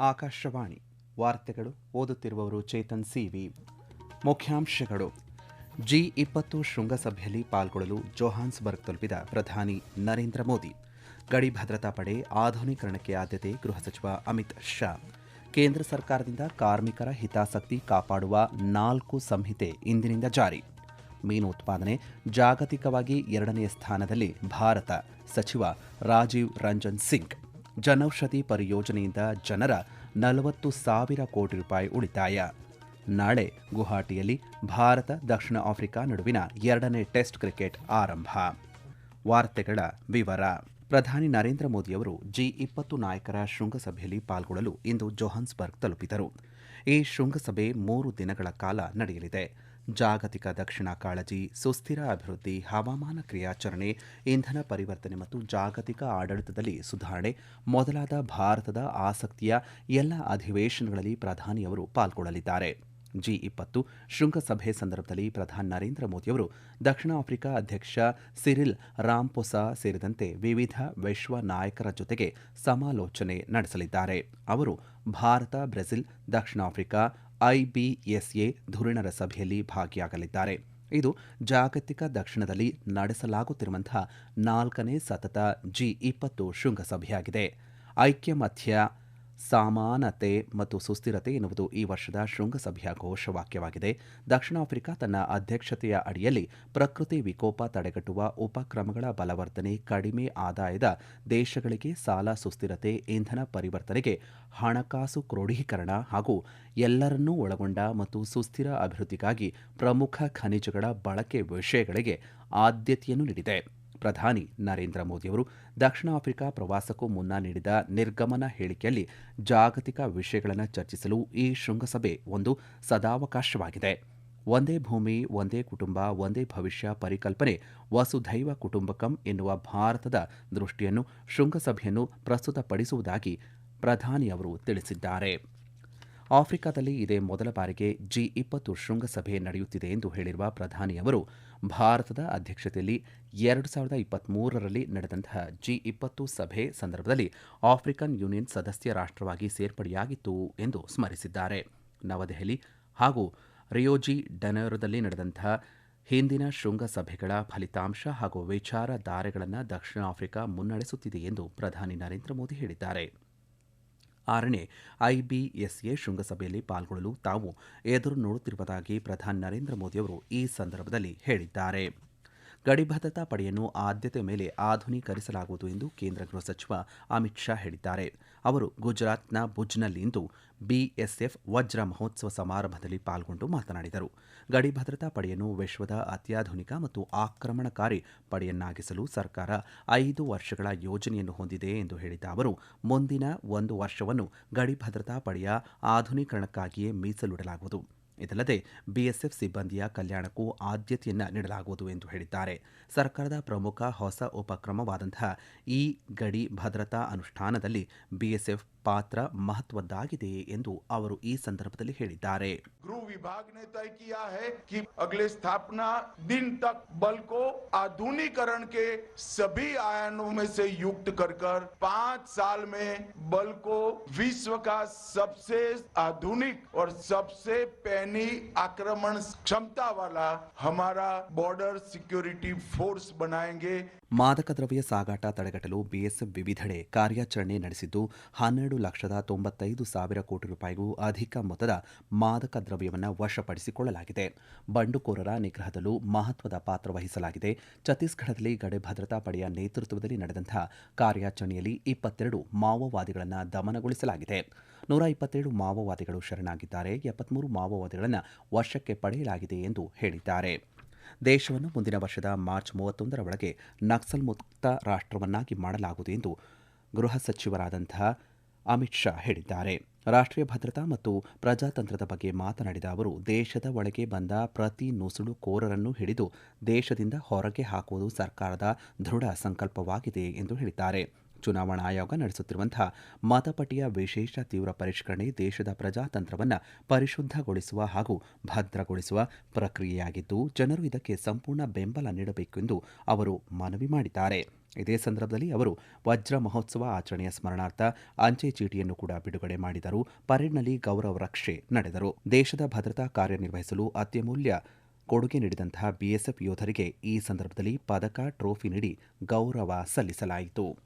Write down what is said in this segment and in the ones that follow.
ಆಕಾಶವಾಣಿ ವಾರ್ತೆಗಳು ಓದುತ್ತಿರುವವರು ಚೇತನ್ ಸಿವಿ. ಮುಖ್ಯಾಂಶಗಳು. ಜಿ ಇಪ್ಪತ್ತು ಶೃಂಗಸಭೆಯಲ್ಲಿ ಪಾಲ್ಗೊಳ್ಳಲು ಜೋಹಾನ್ಸ್ಬರ್ಗ್ ತಲುಪಿದ ಪ್ರಧಾನಿ ನರೇಂದ್ರ ಮೋದಿ. ಗಡಿ ಭದ್ರತಾ ಪಡೆ ಆಧುನೀಕರಣಕ್ಕೆ ಆದ್ಯತೆ ಗೃಹ ಸಚಿವ ಅಮಿತ್ ಶಾ. ಕೇಂದ್ರ ಸರ್ಕಾರದಿಂದ ಕಾರ್ಮಿಕರ ಹಿತಾಸಕ್ತಿ ಕಾಪಾಡುವ ನಾಲ್ಕು ಸಂಹಿತೆ ಇಂದಿನಿಂದ ಜಾರಿ. ಮೀನು ಉತ್ಪಾದನೆ ಜಾಗತಿಕವಾಗಿ ಎರಡನೇ ಸ್ಥಾನದಲ್ಲಿ ಭಾರತ. ಸಚಿವ ರಾಜೀವ್ ರಂಜನ್ ಸಿಂಗ್ ಜನೌಷಧಿ ಪರಿಯೋಜನೆಯಿಂದ ಜನರ ನಲವತ್ತು ಸಾವಿರ ಕೋಟಿ ರೂಪಾಯಿ ಉಳಿತಾಯ. ನಾಳೆ ಗುವಾಹಟಿಯಲ್ಲಿ ಭಾರತ ದಕ್ಷಿಣ ಆಫ್ರಿಕಾ ನಡುವಿನ ಎರಡನೇ ಟೆಸ್ಟ್ ಕ್ರಿಕೆಟ್ ಆರಂಭ. ವಾರ್ತೆಗಳ ವಿವರ. ಪ್ರಧಾನಿ ನರೇಂದ್ರ ಮೋದಿಯವರು ಜಿ ಇಪ್ಪತ್ತು ನಾಯಕರ ಶೃಂಗಸಭೆಯಲ್ಲಿ ಪಾಲ್ಗೊಳ್ಳಲು ಇಂದು ಜೋಹಾನ್ಸ್ಬರ್ಗ್ ತಲುಪಿದರು. ಈ ಶೃಂಗಸಭೆ ಮೂರು ದಿನಗಳ ಕಾಲ ನಡೆಯಲಿದೆ. ಜಾಗತಿಕ ದಕ್ಷಿಣ ಕಾಳಜಿ, ಸುಸ್ಥಿರ ಅಭಿವೃದ್ಧಿ, ಹವಾಮಾನ ಕ್ರಿಯಾಚರಣೆ, ಇಂಧನ ಪರಿವರ್ತನೆ ಮತ್ತು ಜಾಗತಿಕ ಆಡಳಿತದಲ್ಲಿ ಸುಧಾರಣೆ, ಮೊದಲಾದ ಭಾರತದ ಆಸಕ್ತಿಯ ಎಲ್ಲ ಅಧಿವೇಶನಗಳಲ್ಲಿ ಪ್ರಧಾನಿಯವರು ಪಾಲ್ಗೊಳ್ಳಲಿದ್ದಾರೆ. ಜಿ ಇಪ್ಪತ್ತು ಶೃಂಗಸಭೆ ಸಂದರ್ಭದಲ್ಲಿ ಪ್ರಧಾನಿ ನರೇಂದ್ರ ಮೋದಿಯವರು ದಕ್ಷಿಣ ಆಫ್ರಿಕಾ ಅಧ್ಯಕ್ಷ ಸಿರಿಲ್ ರಾಂಪೊಸಾ ಸೇರಿದಂತೆ ವಿವಿಧ ವಿಶ್ವ ನಾಯಕರ ಜೊತೆಗೆ ಸಮಾಲೋಚನೆ ನಡೆಸಲಿದ್ದಾರೆ. ಅವರು ಭಾರತ, ಬ್ರೆಜಿಲ್, ದಕ್ಷಿಣ ಆಫ್ರಿಕಾ ಐಬಿಎಸ್ಎ ಧುರೀಣರ ಸಭೆಯಲ್ಲಿ ಭಾಗಿಯಾಗಲಿದ್ದಾರೆ. ಇದು ಜಾಗತಿಕ ದಕ್ಷಿಣದಲ್ಲಿ ನಡೆಸಲಾಗುತ್ತಿರುವಂತಹ ನಾಲ್ಕನೇ ಸತತ ಜಿ ಇಪ್ಪತ್ತು ಶೃಂಗಸಭೆಯಾಗಿದೆ. ಐಕ್ಯಮತ್ಯ ಸಮಾನತೆ ಮತ್ತು ಸುಸ್ಥಿರತೆ ಎನ್ನುವುದು ಈ ವರ್ಷದ ಶೃಂಗಸಭೆಯ ಘೋಷವಾಕ್ಯವಾಗಿದೆ. ದಕ್ಷಿಣ ಆಫ್ರಿಕಾ ತನ್ನ ಅಧ್ಯಕ್ಷತೆಯ ಅಡಿಯಲ್ಲಿ ಪ್ರಕೃತಿ ವಿಕೋಪ ತಡೆಗಟ್ಟುವ ಉಪಕ್ರಮಗಳ ಬಲವರ್ಧನೆ, ಕಡಿಮೆ ಆದಾಯದ ದೇಶಗಳಿಗೆ ಸಾಲ, ಸುಸ್ಥಿರತೆ, ಇಂಧನ ಪರಿವರ್ತನೆಗೆ ಹಣಕಾಸು ಕ್ರೋಢೀಕರಣ ಹಾಗೂ ಎಲ್ಲರನ್ನೂ ಒಳಗೊಂಡ ಮತ್ತು ಸುಸ್ಥಿರ ಅಭಿವೃದ್ಧಿಗಾಗಿ ಪ್ರಮುಖ ಖನಿಜಗಳ ಬಳಕೆ ವಿಷಯಗಳಿಗೆ ಆದ್ಯತೆಯನ್ನು ನೀಡಿದೆ. ಪ್ರಧಾನಿ ನರೇಂದ್ರ ಮೋದಿಯವರು ದಕ್ಷಿಣ ಆಫ್ರಿಕಾ ಪ್ರವಾಸಕ್ಕೂ ಮುನ್ನ ನೀಡಿದ ನಿರ್ಗಮನ ಹೇಳಿಕೆಯಲ್ಲಿ ಜಾಗತಿಕ ವಿಷಯಗಳನ್ನು ಚರ್ಚಿಸಲು ಈ ಶೃಂಗಸಭೆ ಒಂದು ಸದಾವಕಾಶವಾಗಿದೆ. ಒಂದೇ ಭೂಮಿ, ಒಂದೇ ಕುಟುಂಬ, ಒಂದೇ ಭವಿಷ್ಯ ಪರಿಕಲ್ಪನೆ, ವಸುಧೈವ ಕುಟುಂಬಕಂ ಎನ್ನುವ ಭಾರತದ ದೃಷ್ಟಿಯನ್ನು ಶೃಂಗಸಭೆಯನ್ನು ಪ್ರಸ್ತುತಪಡಿಸುವುದಾಗಿ ಪ್ರಧಾನಿಯವರು ತಿಳಿಸಿದ್ದಾರೆ. ಆಫ್ರಿಕಾದಲ್ಲಿ ಇದೇ ಮೊದಲ ಬಾರಿಗೆ ಜಿ ಇಪ್ಪತ್ತು ಶೃಂಗಸಭೆ ನಡೆಯುತ್ತಿದೆ ಎಂದು ಹೇಳಿರುವ ಪ್ರಧಾನಿಯವರು ಭಾರತದ ಅಧ್ಯಕ್ಷತೆಯಲ್ಲಿ ಎರಡು ಸಾವಿರದ ಇಪ್ಪತ್ತ್ಮೂರರಲ್ಲಿ ನಡೆದಂತಹ ಜಿ ಇಪ್ಪತ್ತು ಸಭೆ ಸಂದರ್ಭದಲ್ಲಿ ಆಫ್ರಿಕನ್ ಯೂನಿಯನ್ ಸದಸ್ಯ ರಾಷ್ಟ್ರವಾಗಿ ಸೇರ್ಪಡೆಯಾಗಿತ್ತು ಎಂದು ಸ್ಮರಿಸಿದ್ದಾರೆ. ನವದೆಹಲಿ ಹಾಗೂ ರಿಯೋಜಿ ಡನರದಲ್ಲಿ ನಡೆದಂತಹ ಹಿಂದಿನ ಶೃಂಗಸಭೆಗಳ ಫಲಿತಾಂಶ ಹಾಗೂ ವಿಚಾರಧಾರೆಗಳನ್ನು ದಕ್ಷಿಣ ಆಫ್ರಿಕಾ ಮುನ್ನಡೆಸುತ್ತಿದೆ ಎಂದು ಪ್ರಧಾನಿ ನರೇಂದ್ರ ಮೋದಿ ಹೇಳಿದ್ದಾರೆ. ಆರನೇ ಐಬಿಎಸ್ಎ ಶೃಂಗಸಭೆಯಲ್ಲಿ ಪಾಲ್ಗೊಳ್ಳಲು ತಾವು ಎದುರು ನೋಡುತ್ತಿರುವುದಾಗಿ ಪ್ರಧಾನಿ ನರೇಂದ್ರ ಮೋದಿಯವರು ಈ ಸಂದರ್ಭದಲ್ಲಿ ಹೇಳಿದ್ದಾರೆ. ಗಡಿ ಭದ್ರತಾ ಪಡೆಯನ್ನು ಆದ್ಯತೆ ಮೇಲೆ ಆಧುನೀಕರಿಸಲಾಗುವುದು ಎಂದು ಕೇಂದ್ರ ಗೃಹ ಸಚಿವ ಅಮಿತ್ ಶಾ ಹೇಳಿದ್ದಾರೆ. ಅವರು ಗುಜರಾತ್ನ ಭುಜ್ನಲ್ಲಿಂದು ಬಿಎಸ್ಎಫ್ ವಜ್ರ ಮಹೋತ್ಸವ ಸಮಾರಂಭದಲ್ಲಿ ಪಾಲ್ಗೊಂಡು ಮಾತನಾಡಿದರು. ಗಡಿ ಭದ್ರತಾ ಪಡೆಯನ್ನು ವಿಶ್ವದ ಅತ್ಯಾಧುನಿಕ ಮತ್ತು ಆಕ್ರಮಣಕಾರಿ ಪಡೆಯನ್ನಾಗಿಸಲು ಸರ್ಕಾರ ಐದು ವರ್ಷಗಳ ಯೋಜನೆಯನ್ನು ಹೊಂದಿದೆ ಎಂದು ಹೇಳಿದ ಅವರು, ಮುಂದಿನ ಒಂದು ವರ್ಷವನ್ನು ಗಡಿ ಭದ್ರತಾ ಪಡೆಯ ಆಧುನೀಕರಣಕ್ಕಾಗಿಯೇ ಮೀಸಲಿಡಲಾಗುವುದು. ಇದಲ್ಲದೆ ಬಿಎಸ್ಎಫ್ ಸಿಬ್ಬಂದಿಯ ಕಲ್ಯಾಣಕ್ಕೂ ಆದ್ಯತೆಯನ್ನು ನೀಡಲಾಗುವುದು ಎಂದು ಹೇಳಿದ್ದಾರೆ. ಸರ್ಕಾರದ ಪ್ರಮುಖ ಹೊಸ ಉಪಕ್ರಮವಾದಂತಹ ಈ ಗಡಿ ಭದ್ರತಾ ಅನುಷ್ಠಾನದಲ್ಲಿ ಬಿಎಸ್ಎಫ್ ಪಾತ್ರ ಮಹತ್ವದ್ದಾಗಿದೆ ಎಂದು ಅವರು ಈ ಸಂದರ್ಭದಲ್ಲಿ ಹೇಳಿದ್ದಾರೆ गृह विभाग ने तय किया है कि अगले स्थापना दिन तक बल को आधुनिकरण के सभी आयामों में से युक्त कर कर पांच साल में बल को विश्व का सबसे आधुनिक और सबसे पैनी आक्रमण क्षमता वाला हमारा बॉर्डर सिक्योरिटी फोर्स बनाएंगे ಮಾದಕ ದ್ರವ್ಯ ಸಾಗಾಟ ತಡೆಗಟ್ಟಲು ಬಿಎಸ್ಎಫ್ ವಿವಿಧೆಡೆ ಕಾರ್ಯಾಚರಣೆ ನಡೆಸಿದ್ದು, ಹನ್ನೆರಡು ಲಕ್ಷದ ತೊಂಬತ್ತೈದು ಸಾವಿರ ಕೋಟಿ ರೂಪಾಯಿಗೂ ಅಧಿಕ ಮೊತ್ತದ ಮಾದಕ ದ್ರವ್ಯವನ್ನು ವಶಪಡಿಸಿಕೊಳ್ಳಲಾಗಿದೆ. ಬಂಡುಕೋರರ ನಿಗ್ರಹದಲ್ಲೂ ಮಹತ್ವದ ಪಾತ್ರ ವಹಿಸಲಾಗಿದೆ. ಛತ್ತೀಸ್ಗಢದಲ್ಲಿ ಗಡಿ ಭದ್ರತಾ ಪಡೆಯ ನೇತೃತ್ವದಲ್ಲಿ ನಡೆದಂತಹ ಕಾರ್ಯಾಚರಣೆಯಲ್ಲಿ ಇಪ್ಪತ್ತೆರಡು ಮಾವೋವಾದಿಗಳನ್ನು ದಮನಗೊಳಿಸಲಾಗಿದೆ. ನೂರ ಇಪ್ಪತ್ತೇಳು ಮಾವೋವಾದಿಗಳು ಶರಣಾಗಿದ್ದಾರೆ. ಎಪ್ಪತ್ಮೂರು ಮಾವೋವಾದಿಗಳನ್ನು ವಶಕ್ಕೆ ಪಡೆಯಲಾಗಿದೆ ಎಂದು ಹೇಳಿದ್ದಾರೆ. ದೇಶವನ್ನು ಮುಂದಿನ ವರ್ಷದ ಮಾರ್ಚ್ ಮೂವತ್ತೊಂದರ ಒಳಗೆ ನಕ್ಸಲ್ ಮುಕ್ತ ರಾಷ್ಟ್ರವನ್ನಾಗಿ ಮಾಡಲಾಗುವುದು ಎಂದು ಗೃಹ ಸಚಿವರಾದಂತಹ ಅಮಿತ್ ಶಾ ಹೇಳಿದ್ದಾರೆ. ರಾಷ್ಟ್ರೀಯ ಭದ್ರತಾ ಮತ್ತು ಪ್ರಜಾತಂತ್ರದ ಬಗ್ಗೆ ಮಾತನಾಡಿದ ಅವರು, ದೇಶದ ಒಳಗೆ ಬಂದ ಪ್ರತಿ ನುಸುಳು ಕೋರರನ್ನು ಹಿಡಿದು ದೇಶದಿಂದ ಹೊರಗೆ ಹಾಕುವುದು ಸರ್ಕಾರದ ದೃಢ ಸಂಕಲ್ಪವಾಗಿದೆ ಎಂದು ಹೇಳಿದ್ದಾರೆ. ಚುನಾವಣಾ ಆಯೋಗ ನಡೆಸುತ್ತಿರುವಂತಹ ಮತಪಟ್ಟಿಯ ವಿಶೇಷ ತೀವ್ರ ಪರಿಷ್ಕರಣೆ ದೇಶದ ಪ್ರಜಾತಂತ್ರವನ್ನು ಪರಿಶುದ್ಧಗೊಳಿಸುವ ಹಾಗೂ ಭದ್ರಗೊಳಿಸುವ ಪ್ರಕ್ರಿಯೆಯಾಗಿದ್ದು, ಜನರು ಇದಕ್ಕೆ ಸಂಪೂರ್ಣ ಬೆಂಬಲ ನೀಡಬೇಕೆಂದು ಅವರು ಮನವಿ ಮಾಡಿದ್ದಾರೆ. ಇದೇ ಸಂದರ್ಭದಲ್ಲಿ ಅವರು ವಜ್ರ ಮಹೋತ್ಸವ ಆಚರಣೆಯ ಸ್ಮರಣಾರ್ಥ ಅಂಚೆ ಚೀಟಿಯನ್ನು ಕೂಡ ಬಿಡುಗಡೆ ಮಾಡಿದರು. ಪರೇಡ್ನಲ್ಲಿ ಗೌರವ ರಕ್ಷೆ ನಡೆದರು. ದೇಶದ ಭದ್ರತಾ ಕಾರ್ಯನಿರ್ವಹಿಸಲು ಅತ್ಯಮೂಲ್ಯ ಕೊಡುಗೆ ನೀಡಿದಂತಹ ಬಿಎಸ್ಎಫ್ ಯೋಧರಿಗೆ ಈ ಸಂದರ್ಭದಲ್ಲಿ ಪದಕ, ಟ್ರೋಫಿ ನೀಡಿ ಗೌರವ ಸಲ್ಲಿಸಲಾಯಿತು.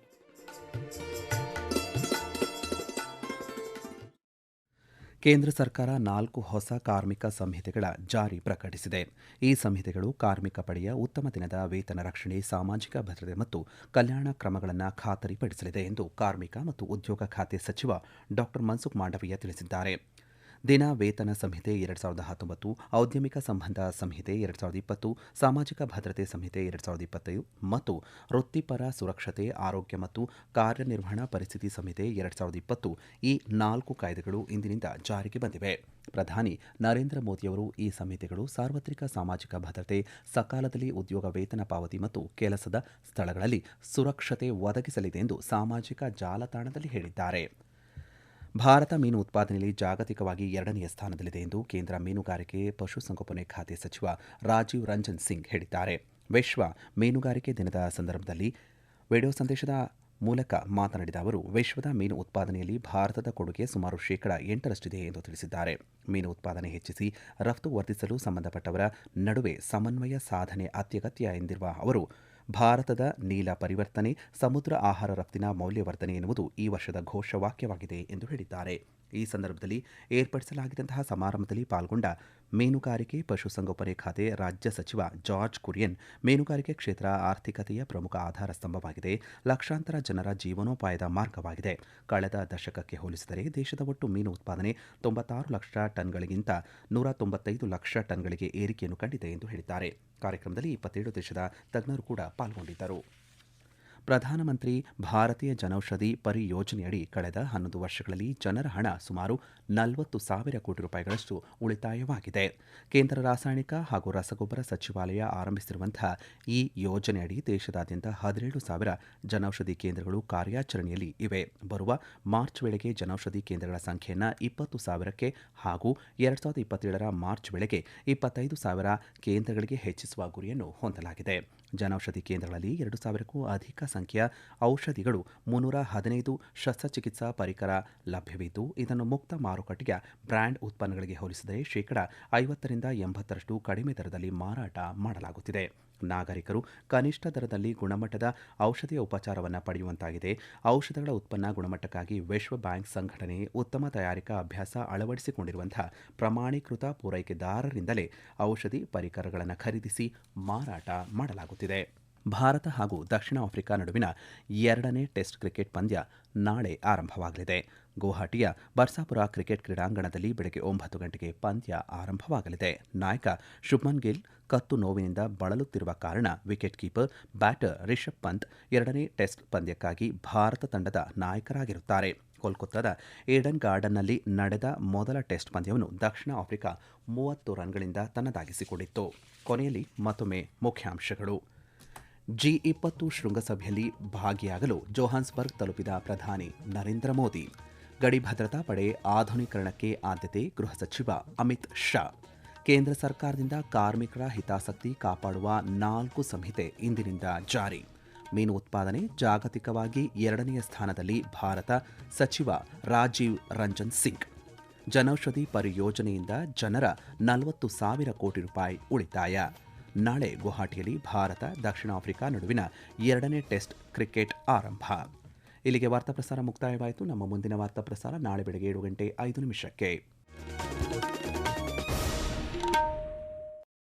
ಕೇಂದ್ರ ಸರ್ಕಾರ ನಾಲ್ಕು ಹೊಸ ಕಾರ್ಮಿಕ ಸಂಹಿತೆಗಳ ಜಾರಿ ಪ್ರಕಟಿಸಿದೆ. ಈ ಸಂಹಿತೆಗಳು ಕಾರ್ಮಿಕ ಪಡೆಯ ಉತ್ತಮ ದಿನದ ವೇತನ ರಕ್ಷಣೆ, ಸಾಮಾಜಿಕ ಭದ್ರತೆ ಮತ್ತು ಕಲ್ಯಾಣ ಕ್ರಮಗಳನ್ನು ಖಾತರಿಪಡಿಸಲಿದೆ ಎಂದು ಕಾರ್ಮಿಕ ಮತ್ತು ಉದ್ಯೋಗ ಖಾತೆ ಸಚಿವ ಡಾ ಮನ್ಸುಖ್ ಮಾಂಡವೀಯ ತಿಳಿಸಿದ್ದಾರೆ. ದಿನ ವೇತನ ಸಂಹಿತೆ ಎರಡು ಸಾವಿರದ ಹತ್ತೊಂಬತ್ತು, ಔದ್ಯಮಿಕ ಸಂಬಂಧ ಸಂಹಿತೆ ಎರಡು ಸಾವಿರದ ಇಪ್ಪತ್ತು, ಸಾಮಾಜಿಕ ಭದ್ರತೆ ಸಂಹಿತೆ ಎರಡು ಸಾವಿರದ ಇಪ್ಪತ್ತೈದು ಮತ್ತು ವೃತ್ತಿಪರ ಸುರಕ್ಷತೆ, ಆರೋಗ್ಯ ಮತ್ತು ಕಾರ್ಯನಿರ್ವಹಣಾ ಪರಿಸ್ಥಿತಿ ಸಂಹಿತೆ ಎರಡು ಸಾವಿರದ ಇಪ್ಪತ್ತು ಈ ನಾಲ್ಕು ಕಾಯ್ದೆಗಳು ಇಂದಿನಿಂದ ಜಾರಿಗೆ ಬಂದಿವೆ. ಪ್ರಧಾನಿ ನರೇಂದ್ರ ಮೋದಿಯವರು ಈ ಸಂಹಿತೆಗಳು ಸಾರ್ವತ್ರಿಕ ಸಾಮಾಜಿಕ ಭದ್ರತೆ, ಸಕಾಲದಲ್ಲಿ ಉದ್ಯೋಗ ವೇತನ ಪಾವತಿ ಮತ್ತು ಕೆಲಸದ ಸ್ಥಳಗಳಲ್ಲಿ ಸುರಕ್ಷತೆ ಒದಗಿಸಲಿದೆ ಎಂದು ಸಾಮಾಜಿಕ ಜಾಲತಾಣದಲ್ಲಿ ಹೇಳಿದ್ದಾರೆ. ಭಾರತ ಮೀನು ಉತ್ಪಾದನೆಯಲ್ಲಿ ಜಾಗತಿಕವಾಗಿ ಎರಡನೆಯ ಸ್ಥಾನದಲ್ಲಿದೆ ಎಂದು ಕೇಂದ್ರ ಮೀನುಗಾರಿಕೆ ಪಶುಸಂಗೋಪನೆ ಖಾತೆ ಸಚಿವ ರಾಜೀವ್ ರಂಜನ್ ಸಿಂಗ್ ಹೇಳಿದ್ದಾರೆ. ವಿಶ್ವ ಮೀನುಗಾರಿಕೆ ದಿನದ ಸಂದರ್ಭದಲ್ಲಿ ವಿಡಿಯೋ ಸಂದೇಶದ ಮೂಲಕ ಮಾತನಾಡಿದ ಅವರು, ವಿಶ್ವದ ಮೀನು ಉತ್ಪಾದನೆಯಲ್ಲಿ ಭಾರತದ ಕೊಡುಗೆ ಸುಮಾರು ಶೇಕಡ ಎಂಟರಷ್ಟಿದೆ ಎಂದು ತಿಳಿಸಿದ್ದಾರೆ. ಮೀನು ಉತ್ಪಾದನೆ ಹೆಚ್ಚಿಸಿ ರಫ್ತು ವರ್ಧಿಸಲು ಸಂಬಂಧಪಟ್ಟವರ ನಡುವೆ ಸಮನ್ವಯ ಸಾಧನೆ ಅತ್ಯಗತ್ಯ ಎಂದಿರುವ ಅವರು ಭಾರತದ ನೀಲ ಪರಿವರ್ತನೆ ಸಮುದ್ರ ಆಹಾರ ರಫ್ತಿನ ಮೌಲ್ಯವರ್ಧನೆ ಎನ್ನುವುದು ಈ ವರ್ಷದ ಘೋಷವಾಕ್ಯವಾಗಿದೆ ಎಂದು ಹೇಳಿದ್ದಾರೆ. ಈ ಸಂದರ್ಭದಲ್ಲಿ ಏರ್ಪಡಿಸಲಾಗಿದ್ದಂತಹ ಸಮಾರಂಭದಲ್ಲಿ ಪಾಲ್ಗೊಂಡ ಮೀನುಗಾರಿಕೆ, ಪಶುಸಂಗೋಪನೆ ಖಾತೆ ರಾಜ್ಯ ಸಚಿವ ಜಾರ್ಜ್ ಕುರಿಯನ್ ಮೀನುಗಾರಿಕೆ ಕ್ಷೇತ್ರ ಆರ್ಥಿಕತೆಯ ಪ್ರಮುಖ ಆಧಾರ ಸ್ತಂಭವಾಗಿದೆ. ಲಕ್ಷಾಂತರ ಜನರ ಜೀವನೋಪಾಯದ ಮಾರ್ಗವಾಗಿದೆ. ಕಳೆದ ದಶಕಕ್ಕೆ ಹೋಲಿಸಿದರೆ ದೇಶದ ಒಟ್ಟು ಮೀನು ಉತ್ಪಾದನೆ ತೊಂಬತ್ತಾರು ಲಕ್ಷ ಟನ್ಗಳಿಗಿಂತ ನೂರ ತೊಂಬತ್ತೈದು ಲಕ್ಷ ಟನ್ಗಳಿಗೆ ಏರಿಕೆಯನ್ನು ಕಂಡಿದೆ ಎಂದು ಹೇಳಿದ್ದಾರೆ. ಕಾರ್ಯಕ್ರಮದಲ್ಲಿ ಇಪ್ಪತ್ತೇಳು ದೇಶದ ತಜ್ಞರು ಕೂಡ ಪಾಲ್ಗೊಂಡಿದ್ದರು. ಪ್ರಧಾನಮಂತ್ರಿ ಭಾರತೀಯ ಜನೌಷಧಿ ಪರಿಯೋಜನೆಯಡಿ ಕಳೆದ ಹನ್ನೊಂದು ವರ್ಷಗಳಲ್ಲಿ ಜನರ ಹಣ ಸುಮಾರು ನಲವತ್ತು ಸಾವಿರ ಕೋಟಿ ರೂಪಾಯಿಗಳಷ್ಟು ಉಳಿತಾಯವಾಗಿದೆ. ಕೇಂದ್ರ ರಾಸಾಯನಿಕ ಹಾಗೂ ರಸಗೊಬ್ಬರ ಸಚಿವಾಲಯ ಆರಂಭಿಸಿರುವಂತಹ ಈ ಯೋಜನೆಯಡಿ ದೇಶದಾದ್ಯಂತ ಹದಿನೇಳು ಸಾವಿರ ಜನೌಷಧಿ ಕೇಂದ್ರಗಳು ಕಾರ್ಯಾಚರಣೆಯಲ್ಲಿ ಇವೆ. ಬರುವ ಮಾರ್ಚ್ ವೇಳೆಗೆ ಜನೌಷಧಿ ಕೇಂದ್ರಗಳ ಸಂಖ್ಯೆಯನ್ನು ಇಪ್ಪತ್ತು ಸಾವಿರಕ್ಕೆ ಹಾಗೂ ಎರಡು ಸಾವಿರದ ಇಪ್ಪತ್ತೇಳರ ಮಾರ್ಚ್ ವೇಳೆಗೆ ಇಪ್ಪತ್ತೈದು ಸಾವಿರ ಕೇಂದ್ರಗಳಿಗೆ ಹೆಚ್ಚಿಸುವ ಗುರಿಯನ್ನು ಹೊಂದಲಾಗಿದೆ. ಜನೌಷಧಿ ಕೇಂದ್ರಗಳಲ್ಲಿ ಎರಡು ಸಾವಿರಕ್ಕೂ ಅಧಿಕ ಸಂಖ್ಯೆಯ ಔಷಧಿಗಳು ಮುನ್ನೂರ ಹದಿನೈದು ಶಸ್ತ್ರಚಿಕಿತ್ಸಾ ಪರಿಕರ ಲಭ್ಯವಿದ್ದು, ಇದನ್ನು ಮುಕ್ತ ಮಾರುಕಟ್ಟೆಯ ಬ್ರ್ಯಾಂಡ್ ಉತ್ಪನ್ನಗಳಿಗೆ ಹೋಲಿಸಿದರೆ ಶೇಕಡ ಐವತ್ತರಿಂದ ಎಂಬತ್ತರಷ್ಟು ಕಡಿಮೆ ದರದಲ್ಲಿ ಮಾರಾಟ ಮಾಡಲಾಗುತ್ತಿದೆ. ನಾಗರಿಕರು ಕನಿಷ್ಠ ದರದಲ್ಲಿ ಗುಣಮಟ್ಟದ ಔಷಧಿಯ ಉಪಚಾರವನ್ನು ಪಡೆಯುವಂತಾಗಿದೆ. ಔಷಧಗಳ ಉತ್ಪನ್ನ ಗುಣಮಟ್ಟಕ್ಕಾಗಿ ವಿಶ್ವ ಬ್ಯಾಂಕ್ ಸಂಘಟನೆ ಉತ್ತಮ ತಯಾರಿಕಾ ಅಭ್ಯಾಸ ಅಳವಡಿಸಿಕೊಂಡಿರುವಂತಹ ಪ್ರಮಾಣೀಕೃತ ಪೂರೈಕೆದಾರರಿಂದಲೇ ಔಷಧಿ ಪರಿಕರಗಳನ್ನು ಖರೀದಿಸಿ ಮಾರಾಟ ಮಾಡಲಾಗುತ್ತಿದೆ. ಭಾರತ ಹಾಗೂ ದಕ್ಷಿಣ ಆಫ್ರಿಕಾ ನಡುವಿನ ಎರಡನೇ ಟೆಸ್ಟ್ ಕ್ರಿಕೆಟ್ ಪಂದ್ಯ ನಾಳೆ ಆರಂಭವಾಗಲಿದೆ. ಗುವಾಹಟಿಯ ಬರ್ಸಾಪುರ ಕ್ರಿಕೆಟ್ ಕ್ರೀಡಾಂಗಣದಲ್ಲಿ ಬೆಳಗ್ಗೆ ಒಂಬತ್ತು ಗಂಟೆಗೆ ಪಂದ್ಯ ಆರಂಭವಾಗಲಿದೆ. ನಾಯಕ ಶುಭ್ಮನ್ ಗಿಲ್ ಕತ್ತು ನೋವಿನಿಂದ ಬಳಲುತ್ತಿರುವ ಕಾರಣ wicket keeper, batter Rishabh Pant ಎರಡನೇ ಟೆಸ್ಟ್ ಪಂದ್ಯಕ್ಕಾಗಿ ಭಾರತ ತಂಡದ ನಾಯಕರಾಗಿರುತ್ತಾರೆ. ಕೋಲ್ಕತ್ತಾದ ಏಡನ್ ಗಾರ್ಡನ್ನಲ್ಲಿ ನಡೆದ ಮೊದಲ ಟೆಸ್ಟ್ ಪಂದ್ಯವನ್ನು ದಕ್ಷಿಣ ಆಫ್ರಿಕಾ ಮೂವತ್ತು ರನ್ಗಳಿಂದ ತನ್ನದಾಗಿಸಿಕೊಂಡಿತ್ತು. ಕೊನೆಯಲ್ಲಿ ಮತ್ತೊಮ್ಮೆ ಮುಖ್ಯಾಂಶಗಳು. ಜಿ ಇಪ್ಪತ್ತು ಶೃಂಗಸಭೆಯಲ್ಲಿ ಭಾಗಿಯಾಗಲು ಜೋಹಾನ್ಸ್ಬರ್ಗ್ ತಲುಪಿದ ಪ್ರಧಾನಿ ನರೇಂದ್ರ ಮೋದಿ. ಗಡಿ ಭದ್ರತಾ ಪಡೆ ಆಧುನೀಕರಣಕ್ಕೆ ಆದ್ಯತೆ ಗೃಹ ಸಚಿವ ಅಮಿತ್ ಶಾ. ಕೇಂದ್ರ ಸರ್ಕಾರದಿಂದ ಕಾರ್ಮಿಕರ ಹಿತಾಸಕ್ತಿ ಕಾಪಾಡುವ ನಾಲ್ಕು ಸಂಹಿತೆ ಇಂದಿನಿಂದ ಜಾರಿ. ಮೀನು ಉತ್ಪಾದನೆ ಜಾಗತಿಕವಾಗಿ ಎರಡನೆಯ ಸ್ಥಾನದಲ್ಲಿ ಭಾರತ ಸಚಿವ ರಾಜೀವ್ ರಂಜನ್ ಸಿಂಗ್. ಜನೌಷಧಿ ಪರಿಯೋಜನೆಯಿಂದ ಜನರ ನಲವತ್ತು ಸಾವಿರ ಕೋಟಿ ರೂಪಾಯಿ ಉಳಿತಾಯ. ನಾಳೆ ಗುವಾಹಟಿಯಲ್ಲಿ ಭಾರತ, ದಕ್ಷಿಣ ಆಫ್ರಿಕಾ ನಡುವಿನ ಎರಡನೇ ಟೆಸ್ಟ್ ಕ್ರಿಕೆಟ್ ಆರಂಭ. ಇಲ್ಲಿಗೆ ವಾರ್ತಾ ಪ್ರಸಾರ ಮುಕ್ತಾಯವಾಯಿತು. ನಮ್ಮ ಮುಂದಿನ ವಾರ್ತಾ ಪ್ರಸಾರ ನಾಳೆ ಬೆಳಗ್ಗೆ ಏಳು ಗಂಟೆ ಐದು ನಿಮಿಷಕ್ಕೆ.